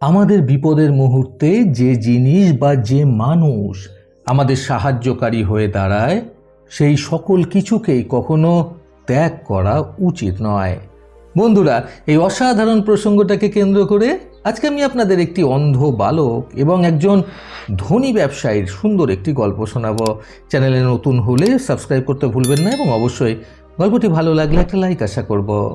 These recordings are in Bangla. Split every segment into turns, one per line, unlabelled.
আমাদের বিপদের মুহূর্তে যে জিনিস বা যে মানুষ আমাদের সাহায্যকারী হয়ে দাঁড়ায়, সেই সকল কিছুকেই কখনো ত্যাগ করা উচিত নয়। বন্ধুরা, এই অসাধারণ প্রসঙ্গটাকে কেন্দ্র করে আজকে আমি আপনাদের একটি অন্ধ বালক এবং একজন ধনী ব্যবসায়ীর সুন্দর একটি গল্প শোনাবো। চ্যানেলে নতুন হলে সাবস্ক্রাইব করতে ভুলবেন না এবং অবশ্যই গল্পটি ভালো লাগলে একটা লাইক আশা করব।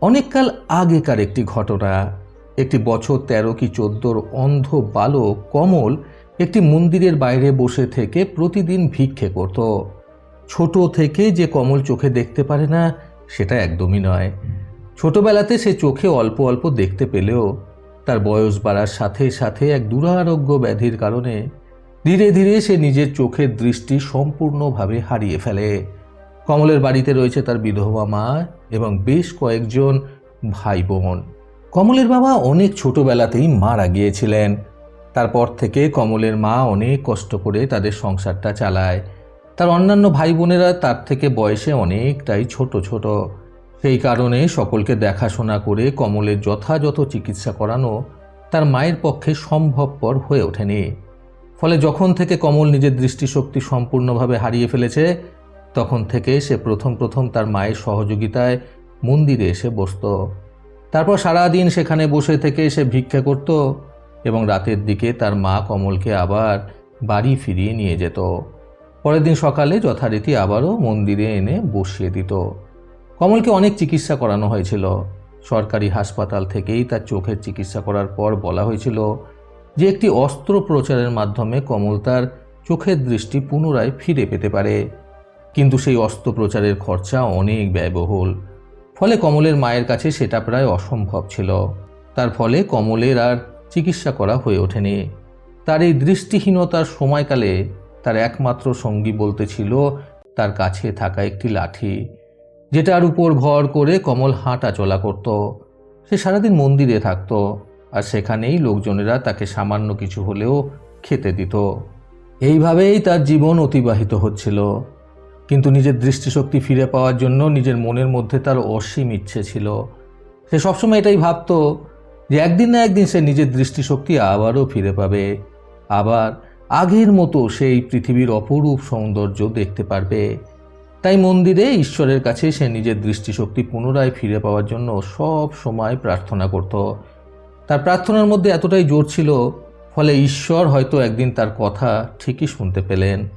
অনেককাল আগেকার একটি ঘটনা একটি বছর তেরো কি চোদ্দোর অন্ধ বালক কমল একটি মন্দিরের বাইরে বসে থেকে প্রতিদিন ভিক্ষে করত। ছোট থেকে যে কমল চোখে দেখতে পারে না, সেটা একদমই নয়। ছোটবেলাতে সে চোখে অল্প অল্প দেখতে পেলেও তার বয়স বাড়ার সাথে সাথে এক দুরারোগ্য ব্যাধির কারণে ধীরে ধীরে সে নিজের চোখের দৃষ্টি সম্পূর্ণভাবে হারিয়ে ফেলে। কমলের বাড়িতে রয়েছে তার বিধবা মা এবং বেশ কয়েকজন ভাই বোন। কমলের বাবা অনেক ছোটবেলাতেই মারা গিয়েছিলেন। তারপর থেকে কমলের মা অনেক কষ্ট করে তাদের সংসারটা চালায়। তার অন্যান্য ভাই বোনেরা তার থেকে বয়সে অনেকটাই ছোট ছোট। সেই কারণে সকলকে দেখাশোনা করে কমলের যথাযথ চিকিৎসা করানো তার মায়ের পক্ষে সম্ভবপর হয়ে ওঠেনি। ফলে যখন থেকে কমল নিজের দৃষ্টিশক্তি সম্পূর্ণভাবে হারিয়ে ফেলেছে, তখন থেকে সে প্রথম প্রথম তার মায়ের সহযোগিতায় মন্দিরে এসে বসতো। তারপর সারাদিন সেখানে বসে থেকে সে ভিক্ষা করত এবং রাতের দিকে তার মা কমলকে আবার বাড়ি ফিরিয়ে নিয়ে যেত। পরের দিন সকালে যথারীতি আবারও মন্দিরে এনে বসিয়ে দিত। কমলকে অনেক চিকিৎসা করানো হয়েছিল। সরকারি হাসপাতাল থেকেই তার চোখের চিকিৎসা করার পর বলা হয়েছিল যে একটি অস্ত্রোপচারের মাধ্যমে কমল তার চোখের দৃষ্টি পুনরায় ফিরে পেতে পারে। কিন্তু সেই অস্ত্রোপচারের খরচা অনেক ব্যয়বহুল। ফলে কমলের মায়ের কাছে সেটা প্রায় অসম্ভব ছিল। তার ফলে কমলের আর চিকিৎসা করা হয়ে ওঠেনি। তার এই দৃষ্টিহীনতার সময়কালে তার একমাত্র সঙ্গী বলতে ছিল তার কাছে থাকা একটি লাঠি, যেটার উপর ভর করে কমল হাঁটা চলা করত। সে সারাদিন মন্দিরে থাকত আর সেখানেই লোকজনেরা তাকে সামান্য কিছু হলেও খেতে দিত। এইভাবেই তার জীবন অতিবাহিত হচ্ছিল। কিন্তু নিজের দৃষ্টিশক্তি ফিরে পাওয়ার জন্য নিজের মনের মধ্যে তার অসীম ইচ্ছে ছিল। সে সবসময় এটাই ভাবত যে একদিন না একদিন সে নিজের দৃষ্টিশক্তি আবারও ফিরে পাবে। আবার আগের মতো সেই পৃথিবীর অপরূপ সৌন্দর্য দেখতে পারবে। তাই মন্দিরে ঈশ্বরের কাছে সে নিজের দৃষ্টিশক্তি পুনরায় ফিরে পাওয়ার জন্য সব সময় প্রার্থনা করত। তার প্রার্থনার মধ্যে এতটাই জোর ছিল, ফলে ঈশ্বর হয়তো একদিন তার কথা ঠিকই শুনতে পেলেন।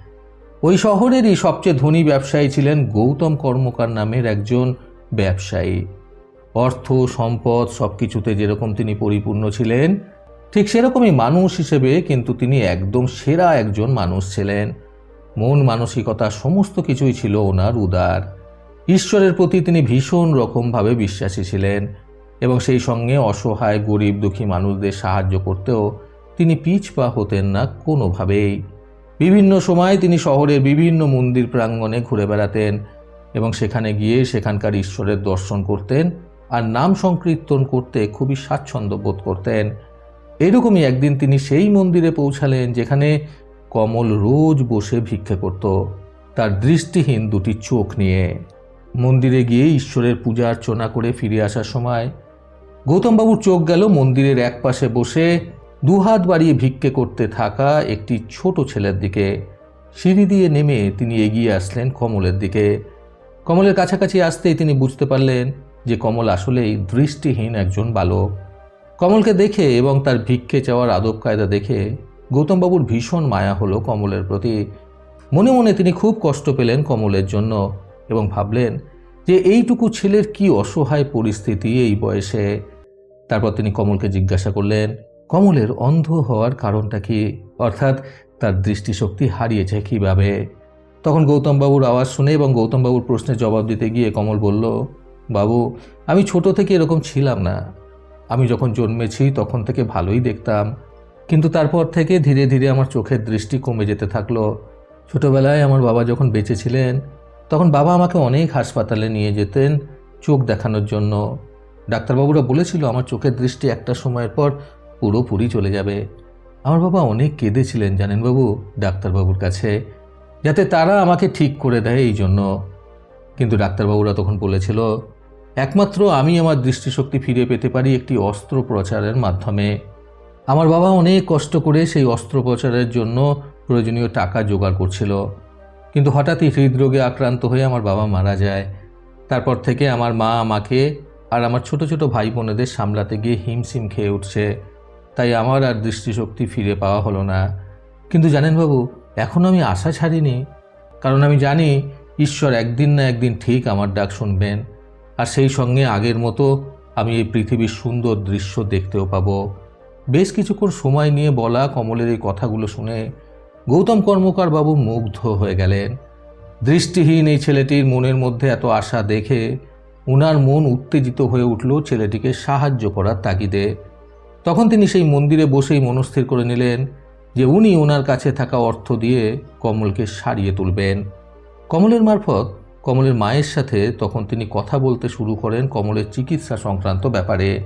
ওই শহরেরই সবচেয়ে ধনী ব্যবসায়ী ছিলেন গৌতম কর্মকার নামের একজন ব্যবসায়ী। অর্থ, সম্পদ সব কিছুতে যেরকম তিনি পরিপূর্ণ ছিলেন, ঠিক সেরকমই মানুষ হিসেবে কিন্তু তিনি একদম সেরা একজন মানুষ ছিলেন। মন মানসিকতা সমস্ত কিছুই ছিল ওনার উদার। ঈশ্বরের প্রতি তিনি ভীষণ রকমভাবে বিশ্বাসী ছিলেন এবং সেই সঙ্গে অসহায়, গরিব, দুঃখী মানুষদের সাহায্য করতেও তিনি পিছ পা হতেন না কোনোভাবেই। বিভিন্ন সময় তিনি শহরের বিভিন্ন মন্দির প্রাঙ্গণে ঘুরে বেড়াতেন এবং সেখানে গিয়ে সেখানকার ঈশ্বরের দর্শন করতেন আর নাম সংকীর্তন করতে খুবই স্বাচ্ছন্দ্য বোধ করতেন। এরকমই একদিন তিনি সেই মন্দিরে পৌঁছালেন যেখানে কমল রোজ বসে ভিক্ষে করত। তার দৃষ্টিহীন দুটি চোখ নিয়ে। মন্দিরে গিয়ে ঈশ্বরের পূজা অর্চনা করে ফিরে আসার সময় গৌতমবাবুর চোখ গেল মন্দিরের এক পাশে বসে দুহাত বাড়িয়ে ভিক্ষে করতে থাকা একটি ছোট ছেলের দিকে সিঁড়ি দিয়ে নেমে তিনি এগিয়ে আসলেন কমলের দিকে। কমলের কাছাকাছি আসতেই তিনি বুঝতে পারলেন যে কমল আসলেই দৃষ্টিহীন একজন বালক। কমলকে দেখে এবং তার ভিক্ষে চাওয়ার আদব কায়দা দেখে গৌতমবাবুর ভীষণ মায়া হলো কমলের প্রতি। মনে মনে তিনি খুব কষ্ট পেলেন কমলের জন্য এবং ভাবলেন যে এইটুকু ছেলের কি অসহায় পরিস্থিতি এই বয়সে। তারপর তিনি কমলকে জিজ্ঞাসা করলেন কমলের অন্ধ হওয়ার কারণটা কি? অর্থাৎ তার দৃষ্টিশক্তি হারিয়েছে কীভাবে? তখন গৌতমবাবুর আওয়াজ শুনে এবং গৌতমবাবুর প্রশ্নের জবাব দিতে গিয়ে কমল বলল, বাবু, আমি ছোট থেকে এরকম ছিলাম না। আমি যখন জন্মেছি তখন থেকে ভালোই দেখতাম। কিন্তু তারপর থেকে ধীরে ধীরে আমার চোখের দৃষ্টি কমে যেতে থাকল। ছোটোবেলায় আমার বাবা যখন বেঁচে ছিলেন, তখন বাবা আমাকে অনেক হাসপাতালে নিয়ে যেতেন চোখ দেখানোর জন্য। ডাক্তারবাবুরা বলেছিল, আমার চোখের দৃষ্টি একটা সময়ের পর পুরোপুরি চলে যাবে। আমার বাবা অনেক কেঁদেছিলেন জানেন বাবু ডাক্তারবাবুর কাছে, যাতে তারা আমাকে ঠিক করে দেয় এই জন্য। কিন্তু ডাক্তারবাবুরা তখন বলেছিল, একমাত্র আমি আমার দৃষ্টিশক্তি ফিরে পেতে পারি একটি অস্ত্রোপচারের মাধ্যমে। আমার বাবা অনেক কষ্ট করে সেই অস্ত্রোপচারের জন্য প্রয়োজনীয় টাকা জোগাড় করছিল। কিন্তু হঠাৎই হৃদরোগে আক্রান্ত হয়ে আমার বাবা মারা যায়। তারপর থেকে আমার মা আমাকে আর আমার ছোট ছোট ভাই বোনেদের সামলাতে গিয়ে হিমশিম খেয়ে উঠছে। তাই আমার আর দৃষ্টিশক্তি ফিরে পাওয়া হলো না। কিন্তু জানেন বাবু এখনও আমি আশা ছাড়িনি। কারণ আমি জানি ঈশ্বর একদিন না একদিন ঠিক আমার ডাক শুনবেন। আর সেই সঙ্গে আগের মতো আমি এই পৃথিবীর সুন্দর দৃশ্য দেখতেও পাবো। বেশ কিছুক্ষণ সময় নিয়ে বলা কমলের এই কথাগুলো শুনে গৌতম কর্মকার বাবু মুগ্ধ হয়ে গেলেন। দৃষ্টিহীন এই ছেলেটির মনের মধ্যে এত আশা দেখে উনার মন উত্তেজিত হয়ে উঠল ছেলেটিকে সাহায্য করার তাগিদে। তখন তিনি সেই মন্দিরে বসেই মনস্থির করে নিলেন যে উনি ওনার কাছে থাকা অর্থ দিয়ে কমলকে সারিয়ে তুলবেন। কমলের মারফত কমলের মায়ের সাথে তখন তিনি কথা বলতে শুরু করেন কমলের চিকিৎসা সংক্রান্ত ব্যাপারে।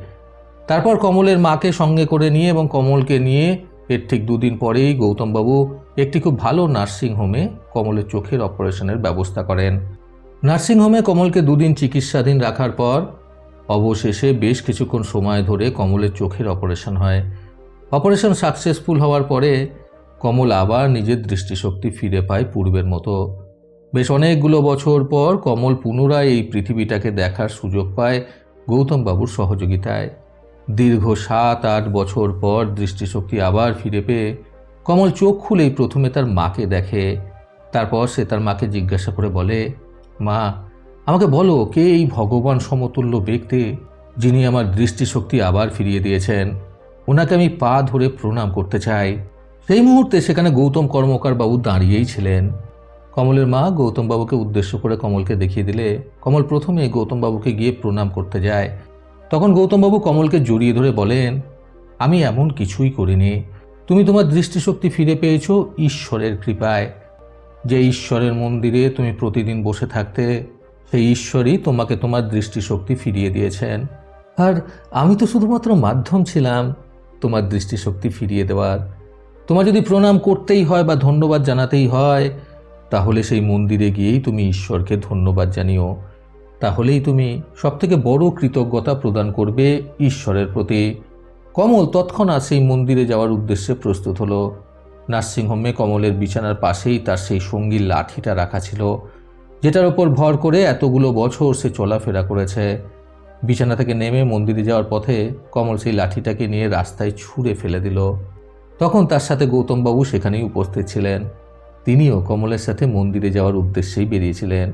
তারপর কমলের মাকে সঙ্গে করে নিয়ে এবং কমলকে নিয়ে এর ঠিক দুদিন পরেই গৌতমবাবু একটি খুব ভালো নার্সিংহোমে কমলের চোখের অপারেশনের ব্যবস্থা করেন। নার্সিংহোমে কমলকে দুদিন চিকিৎসাধীন রাখার পর অবশেষে বেশ কিছুক্ষণ সময় ধরে কমলের চোখের অপারেশন হয়। অপারেশন সাকসেসফুল হওয়ার পরে কমল আবার নিজের দৃষ্টিশক্তি ফিরে পায় পূর্বের মতো। বেশ অনেকগুলো বছর পর কমল পুনরায় এই পৃথিবীটাকে দেখার সুযোগ পায় গৌতমবাবুর সহযোগিতায়। দীর্ঘ সাত আট বছর পর দৃষ্টিশক্তি আবার ফিরে পেয়ে কমল চোখ খুলেই প্রথমে তার মাকে দেখে, তারপর সে তার মাকে জিজ্ঞাসা করে বলে, মা আমাকে বলো, কে এই ভগবান সমতুল্য ব্যক্তি যিনি আমার দৃষ্টিশক্তি আবার ফিরিয়ে দিয়েছেন? ওনাকে আমি পা ধরে প্রণাম করতে চাই। সেই মুহূর্তে সেখানে গৌতম কর্মকার বাবু দাঁড়িয়েই ছিলেন। কমলের মা গৌতম বাবুকে উদ্দেশ্য করে কমলকে দেখিয়ে দিলে, কমল প্রথমে গৌতম বাবুকে গিয়ে প্রণাম করতে যায়। তখন গৌতমবাবু কমলকে জড়িয়ে ধরে বলেন, আমি এমন কিছুই করিনি। তুমি তোমার দৃষ্টিশক্তি ফিরে পেয়েছ ঈশ্বরের কৃপায়। যে ঈশ্বরের মন্দিরে তুমি প্রতিদিন বসে থাকতে সেই ঈশ্বরই তোমাকে তোমার দৃষ্টিশক্তি ফিরিয়ে দিয়েছেন। আর আমি তো শুধুমাত্র মাধ্যম ছিলাম তোমার দৃষ্টিশক্তি ফিরিয়ে দেওয়ার। তোমার যদি প্রণাম করতেই হয় বা ধন্যবাদ জানাতেই হয়, তাহলে সেই মন্দিরে গিয়েই তুমি ঈশ্বরকে ধন্যবাদ জানিও। তাহলেই তুমি সবথেকে বড় কৃতজ্ঞতা প্রদান করবে ঈশ্বরের প্রতি। কমল, তৎক্ষণাৎ সেই মন্দিরে যাওয়ার উদ্দেশ্যে প্রস্তুত হলো। নার্সিংহোমে কমলের বিছানার পাশেই তার সেই সঙ্গীর লাঠিটা রাখা ছিল। যেটার ওপর ভর করে এতগুলো বছর সে চলাফেরা করেছে। বিছানা থেকে নেমে মন্দিরে যাওয়ার পথে কমল সেই লাঠিটাকে নিয়ে রাস্তায় ছুঁড়ে ফেলে দিল। তখন তার সাথে গৌতমবাবু সেখানেই উপস্থিত ছিলেন। তিনিও কমলের সাথে মন্দিরে যাওয়ার উদ্দেশ্যেই বেরিয়েছিলেন।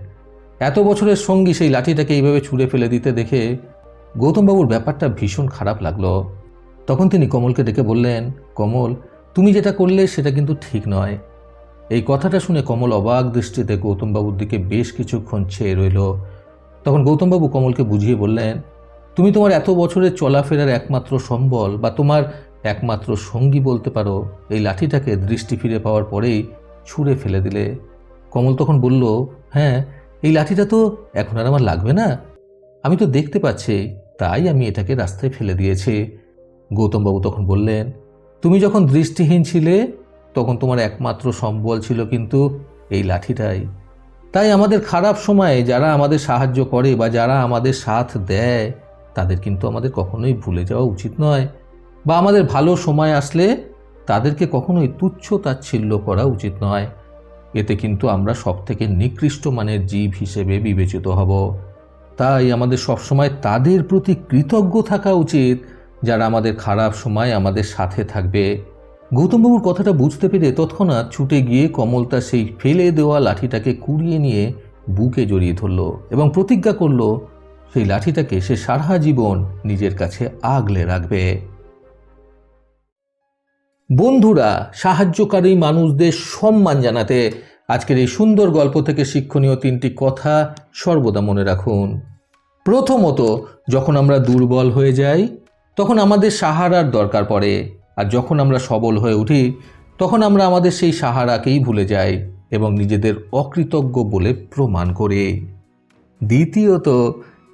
এত বছরের সঙ্গী সেই লাঠিটাকে এইভাবে ছুঁড়ে ফেলে দিতে দেখে গৌতমবাবুর ব্যাপারটা ভীষণ খারাপ লাগল। তখন তিনি কমলকে ডেকে বললেন, কমল, তুমি যেটা করলে সেটা কিন্তু ঠিক নয়। এই কথাটা শুনে কমল অবাক দৃষ্টিতে গৌতমবাবুর দিকে বেশ কিছুক্ষণ চেয়ে রইল। তখন গৌতমবাবু কমলকে বুঝিয়ে বললেন, তুমি তোমার এত বছরের চলাফেরার একমাত্র সম্বল বা তোমার একমাত্র সঙ্গী বলতে পারো, এই লাঠিটাকে দৃষ্টি ফিরে পাওয়ার পরেই ছুঁড়ে ফেলে দিলে। কমল তখন বলল হ্যাঁ এই লাঠিটা তো এখন আর আমার লাগবে না। আমি তো দেখতে পাচ্ছি, তাই আমি এটাকে রাস্তায় ফেলে দিয়েছি। গৌতমবাবু তখন বললেন, তুমি যখন দৃষ্টিহীন ছিলে তখন তোমার একমাত্র সম্বল ছিল কিন্তু এই লাঠিটাই। তাই আমাদের খারাপ সময়ে যারা আমাদের সাহায্য করে বা যারা আমাদের সাথ দেয়, তাদের কিন্তু আমাদের কখনোই ভুলে যাওয়া উচিত নয়। বা আমাদের ভালো সময় আসলে তাদেরকে কখনোই তুচ্ছ তাচ্ছিল্য করা উচিত নয়। এতে কিন্তু আমরা সব থেকে নিকৃষ্ট মানের জীব হিসেবে বিবেচিত হব। তাই আমাদের সবসময় তাদের প্রতি কৃতজ্ঞ থাকা উচিত যারা আমাদের খারাপ সময় আমাদের সাথে থাকবে। গৌতমবাবুর কথাটা বুঝতে পেরে তৎক্ষণাৎ ছুটে গিয়ে কমল তার সেই ফেলে দেওয়া লাঠিটাকে কুড়িয়ে নিয়ে বুকে জড়িয়ে ধরল এবং প্রতিজ্ঞা করল, সেই লাঠিটাকে সে সারা জীবন নিজের কাছে আগলে রাখবে। বন্ধুরা, সাহায্যকারী মানুষদের সম্মান জানাতে আজকের এই সুন্দর গল্প থেকে শিক্ষণীয় তিনটি কথা সর্বদা মনে রাখুন। প্রথমত, যখন আমরা দুর্বল হয়ে যাই, তখন আমাদের সাহারার দরকার পড়ে। আর যখন আমরা সবল হয়ে উঠি, তখন আমরা আমাদের সেই সাহারাকেই ভুলে যাই এবং নিজেদের অকৃতজ্ঞ বলে প্রমাণ করে। দ্বিতীয়ত,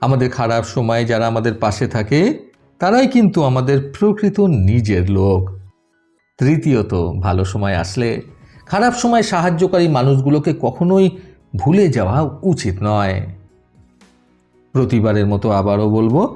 আমাদের খারাপ সময়ে যারা আমাদের পাশে থাকে, তারাই কিন্তু আমাদের প্রকৃত নিজের লোক। তৃতীয়ত, ভালো সময় আসলে খারাপ সময় সাহায্যকারী মানুষগুলোকে কখনোই ভুলে যাওয়া উচিত নয়। প্রতিবারের মতো আবারও বলব